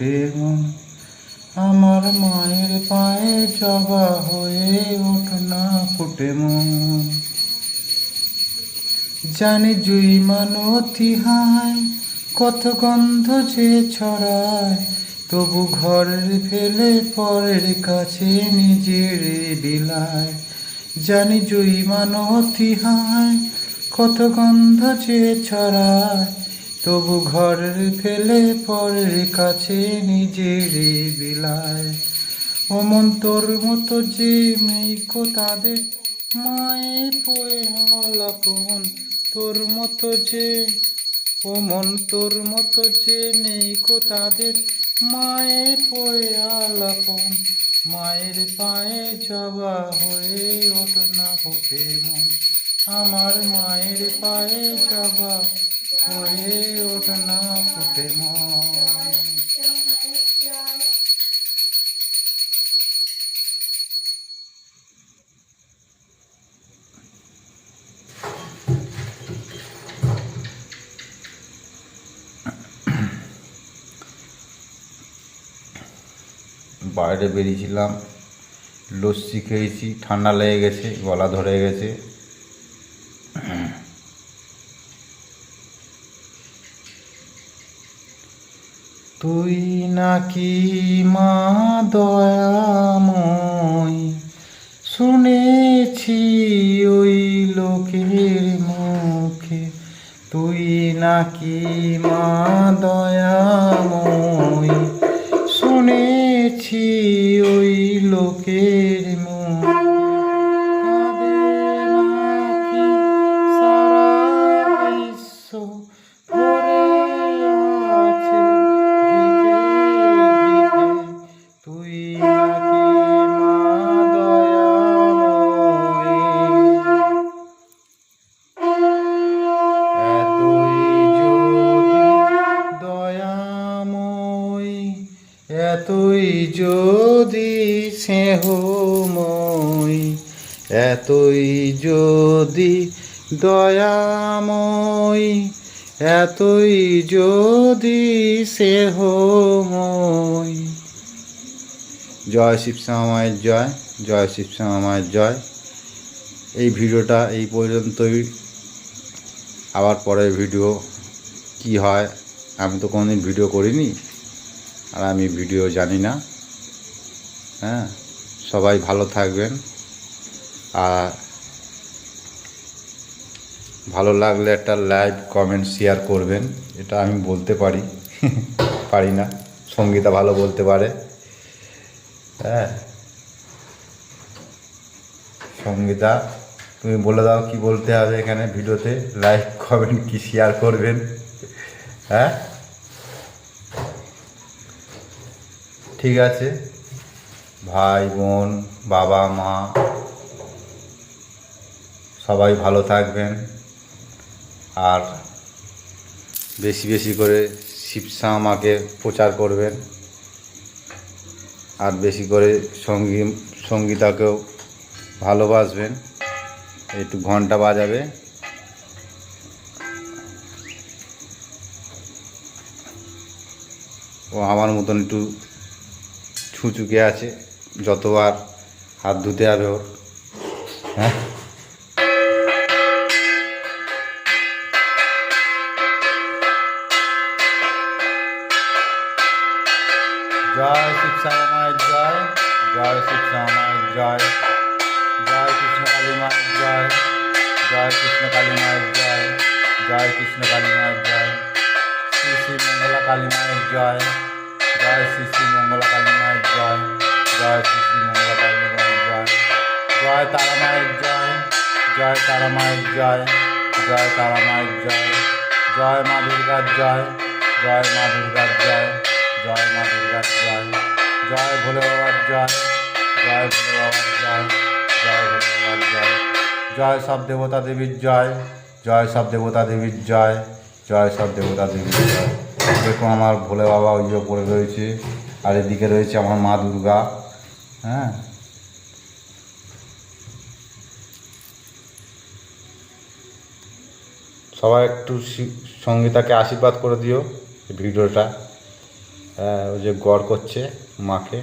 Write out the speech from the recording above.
মন আমার মায়ের পায়ে জবা হয়ে ওঠ না ফুটে মন। জানি জুই মানতি হায় কত গন্ধ যে ছড়ায়, তবু ঘরের ফেলে পরের কাছে নিজের বিলায়। জানি জুই মানতি হায় কত গন্ধ যে ছড়ায় তবু ঘরের ফেলে পরের কাছে নিজের বিলায়। অমন তোর মতো যে মেয়েকো তাদের মায়ে পোয়ে হলাপন তোর মতো যে অমন তোর মতো যে নেইকো তাদের মায়ে পোয়ে আলাপন মায়ের পায়ে জবা হয়ে ওঠ না ফুটে মন। আমার মায়ের পায়ে জবা হয়ে ওঠ না ফুটে বাইরে বেরিয়েছিলাম। লস্যি খেয়েছি ঠান্ডা লেগে গেছে গলা ধরে গেছে। তুই নাকি মা দয়াময়? শুনেছি ওই লোকের মুখে। তুই নাকি মা দয়াময়? শুনেছি ওই লোকের এতই যদি স্নেহময় এতই যদি দয়াময় এতই যদি স্নেহময়। জয় শিবশ্যামা মায়ের জয় জয় শিবশ্যামা মায়ের জয়। এই ভিডিওটা এই পর্যন্তই। আবার পরের ভিডিও কি হয়, আমি তো কোনোদিন ভিডিও করিনি। আর আমি ভিডিও জানি না। হ্যাঁ সবাই ভালো থাকবেন। আর ভালো লাগলে একটা লাইভ কমেন্ট, শেয়ার করবেন। এটা আমি বলতে পারি। পারি না। সঙ্গীতা ভালো বলতে পারে। হ্যাঁ। সঙ্গীতা, তুমি বলে দাও কি বলতে হবে এখানে ভিডিওতে। লাইক, কমেন্ট, কি শেয়ার করবেন? হ্যাঁ? ঠিক আছে। ভাই, বোন, বাবা, মা, সবাই ভালো থাকবেন। আর বেশি বেশি করে শিবসা আমাকে প্রচার করবেন। আর বেশি করে সঙ্গী, সঙ্গীতাকেও ভালোবাসবেন। একটু ঘণ্টা বাজাবে। ও আমার মতন একটু ছুঁচুকে আছে, যতবার হাত ধুতে হবে ওর। হ্যাঁ? জয় শিবশ্যামা মায়ের জয় জয় শিবশ্যামা মায়ের জয় জয় কৃষ্ণ কালী মায়ের জয় জয় কৃষ্ণ কালী মায়ের জয় জয় কৃষ্ণ কালী মায়ের জয়, শ্রী শ্রী মঙ্গলা কালী মায়ের জয়। জয় শ্রী মঙ্গলা কালী মায়ের জয় জয় শ্রী মঙ্গলা কালী জয় জয় তারা মায়ের জয় জয় তারা মায়ের জয় জয় তারা মায়ের জয় জয় মা দুর্গার জয় জয় মা দুর্গার জয় জয় মা দুর্গার জয় জয় ভোলে জয় জয় ভোলে জয় জয় ভোলে জয় জয় সব দেবতা দেবীর জয় জয় সব দেবতা দেবীর জয় জয় সব দেবতা দেবীর জয় দেখুন আমার ভোলে বাবা ওই যে পড়ে রয়েছে আর এদিকে রয়েছে আমার মা দুর্গা হ্যাঁ? সবাই একটু সঙ্গীতাকে আশীর্বাদ করে দিও ভিডিওটা। হ্যাঁ, ওই যে গড় করছে মাকে।